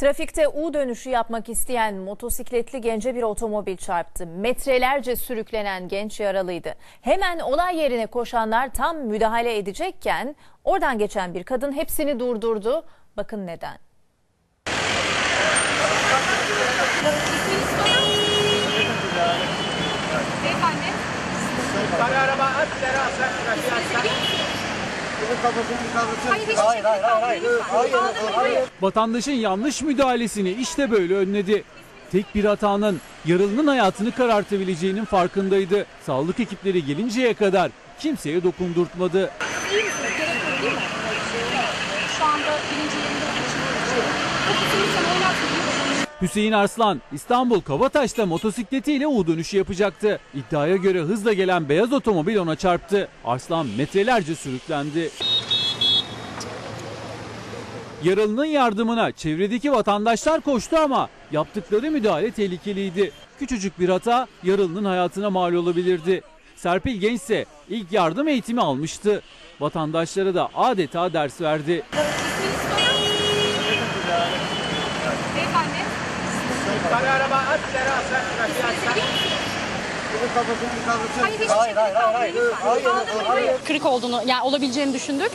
Trafikte U dönüşü yapmak isteyen motosikletli gence bir otomobil çarptı. Metrelerce sürüklenen genç yaralıydı. Hemen olay yerine koşanlar tam müdahale edecekken oradan geçen bir kadın hepsini durdurdu. Bakın neden. Beyefendi. Trafiğe aslan. Hayır hayır, hayır, hayır, hayır, hayır. Vatandaşın yanlış müdahalesini işte böyle önledi. Tek bir hatanın yaralının hayatını karartabileceğinin farkındaydı. Sağlık ekipleri gelinceye kadar kimseye dokundurtmadı. İyi misiniz? Gerekli değil mi? Şu anda birinci yerinde Hüseyin Arslan İstanbul Kavataş'ta motosikletiyle U dönüşü yapacaktı. İddiaya göre hızla gelen beyaz otomobil ona çarptı. Arslan metrelerce sürüklendi. Yaralının yardımına çevredeki vatandaşlar koştu ama yaptıkları müdahale tehlikeliydi. Küçücük bir hata yaralının hayatına mal olabilirdi. Serpil Genç ise ilk yardım eğitimi almıştı. Vatandaşlara da adeta ders verdi. Yukarı araba at ileri aslan trafiğe aslan. Hayır hiç hayır, hayır, hayır, hayır, hayır. kırık olduğunu yani olabileceğini düşündük.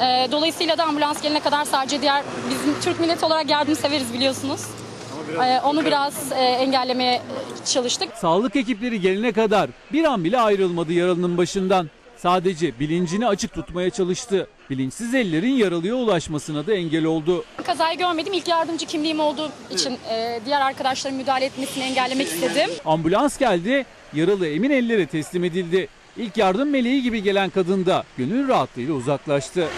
Ee, dolayısıyla da ambulans gelene kadar sadece diğer bizim Türk milleti olarak yardım severiz biliyorsunuz. Ee, onu biraz e, engellemeye çalıştık. Sağlık ekipleri gelene kadar bir an bile ayrılmadı yaralının başından. Sadece bilincini açık tutmaya çalıştı. Bilinçsiz ellerin yaralıya ulaşmasına da engel oldu. Kazayı görmedim. İlk yardımcı kimliğim olduğu için e, diğer arkadaşların müdahale etmesini engellemek istedim. Ambulans geldi, yaralı emin ellere teslim edildi. İlk yardım meleği gibi gelen kadın da gönül rahatlığıyla uzaklaştı.